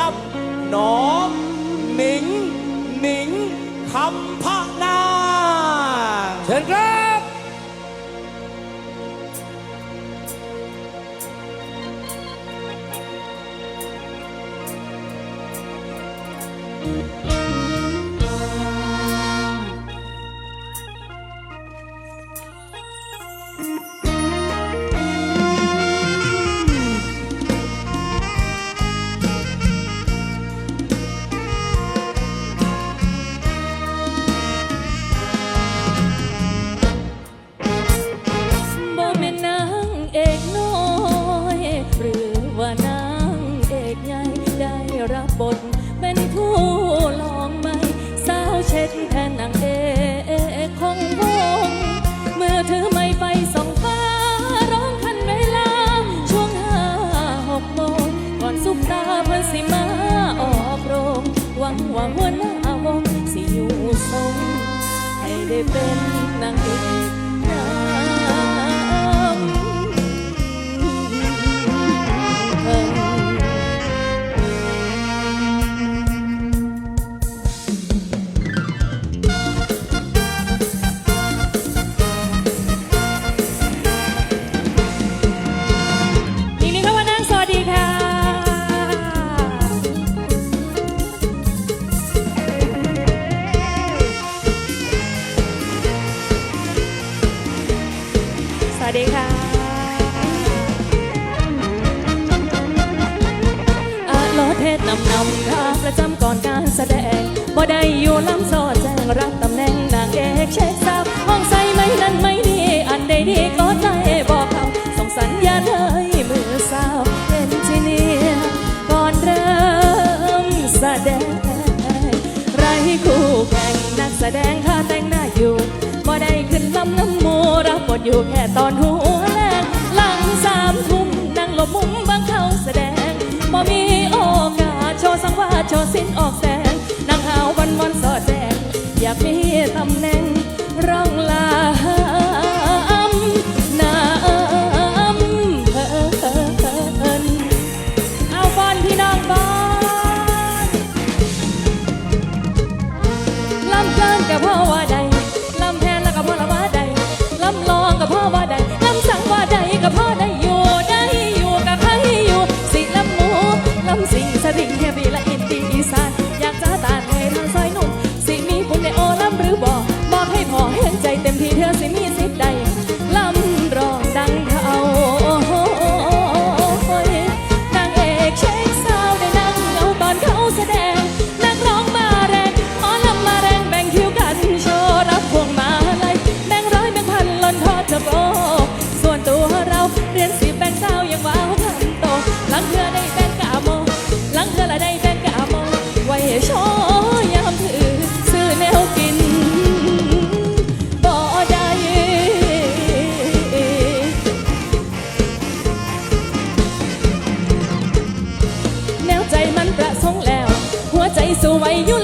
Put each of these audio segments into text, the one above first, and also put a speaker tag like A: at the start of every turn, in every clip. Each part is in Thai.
A: ครับน้อหนิง หนิงคำพะ
B: บ
C: ทเป็นผู้ลองใหม่สาวเช็ดแทนนางเอกของวงเมื่อถือไม้ไปส่องฟ้าร้องคันเวลา ช่วงห้าหกโมงก่อนสุปตาเพิ่นสิมาออกโรงหวังว่าหัวหน้าวงสิอยู่ทรงให้ได้เป็นนางเอก อยู่ลำซอแจ้งรับตำแหน่งนางเอกเช็คสาวห้องใส่ไม่นั้นไม่ดี อันใดดีก็ใจบอกเขาส่งสัญญาณให้มือสาวเอนจิเนียร์ก่อนเริ่มแสดงไรคู่แข่งนักแสดงค่าแต่งหน้าอยู่บ่ได้ขึ้นลำน้ำมูรับบทอยู่แค่ตอนหัวแรงหลังสามทุ่มนั่งหลบมุมบังเขาแสดงบ่มีโอกาสโชว์สังวาสโชว์สิ้นออกแส สู้ไวอยู่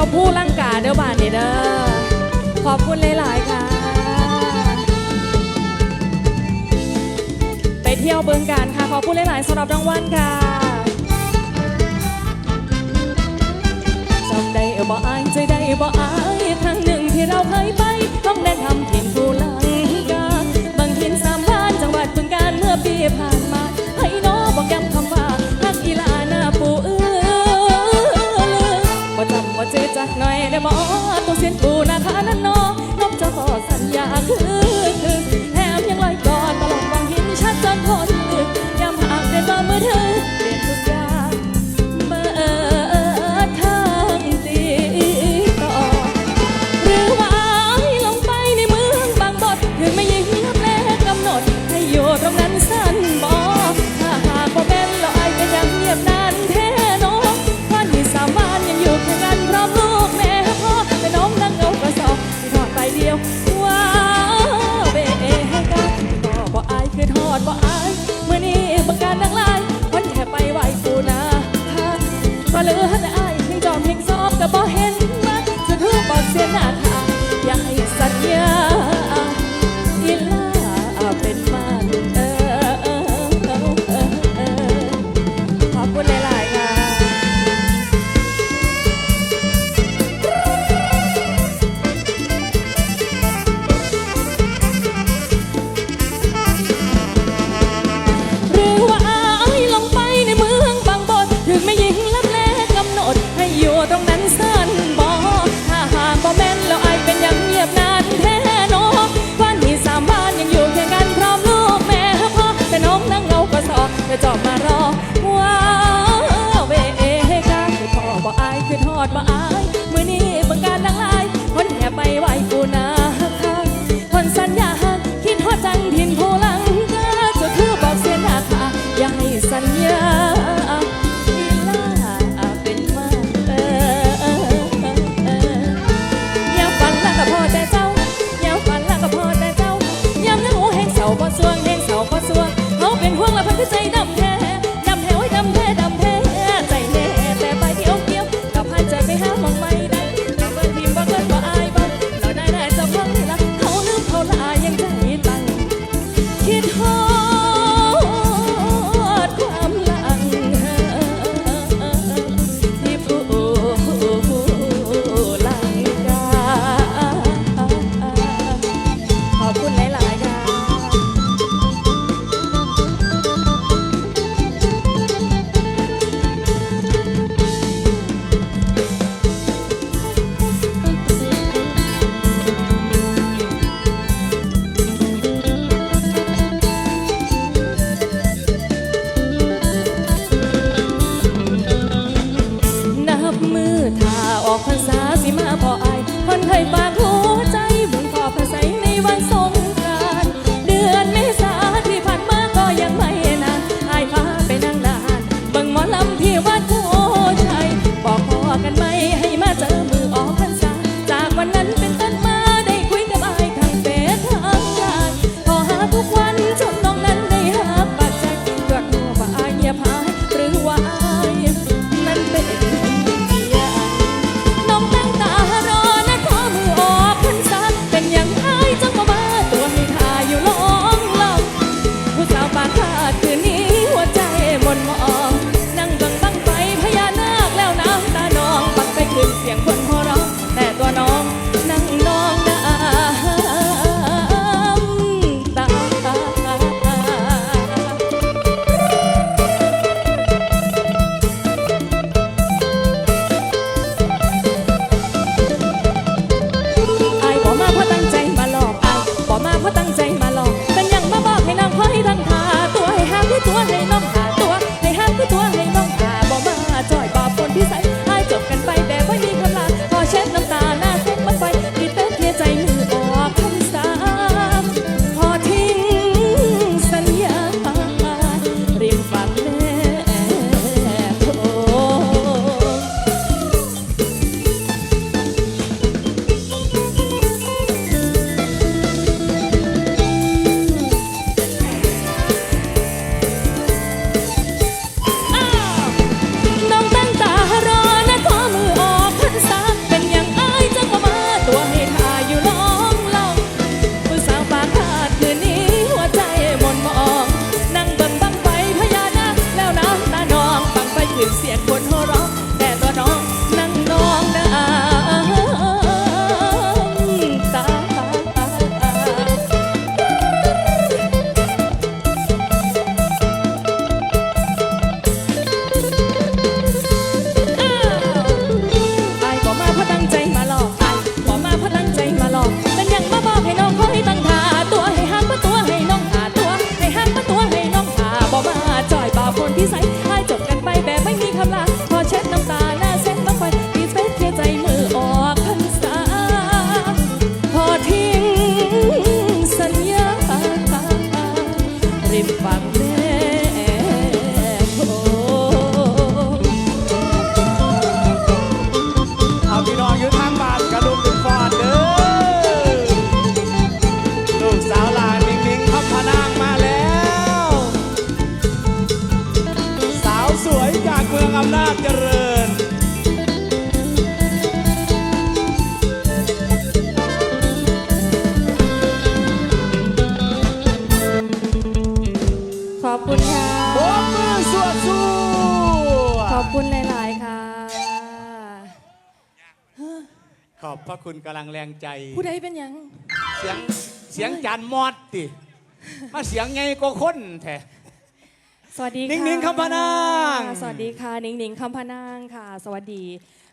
C: ยวผู้ลังกาเด้อบานนี่เด้อขอบคุณหลาย ๆ ค่ะ ไปเที่ยวเบืองการค่ะ ขอบคุณหลาย ๆสำหรับรางวัลค่ะจำได้บ่อายใจได้บ่อายครั้งหนึ่งที่เราเคยไป ต้องได้ทำถิ่นผู้ลังกาบางถิ่นสามบ้านจังหวัดบึงการเมื่อปีผ่านมา บ่ตัวเสียนปู โบกมือสวดสู้ขอบคุณหลาย ๆ ค่ะ
A: ขอบพระคุณกำลังแรงใจ
C: ผู้ใดเป็นยัง
A: เสียงเสียงจานมอดติมาเสียงไงก็คนแท้
C: สวัสดีค่ะ
A: นิ่งๆคำพะนาง
C: สวัสดีค่ะ นิ่งๆคำพะนางค่ะ สวัสดี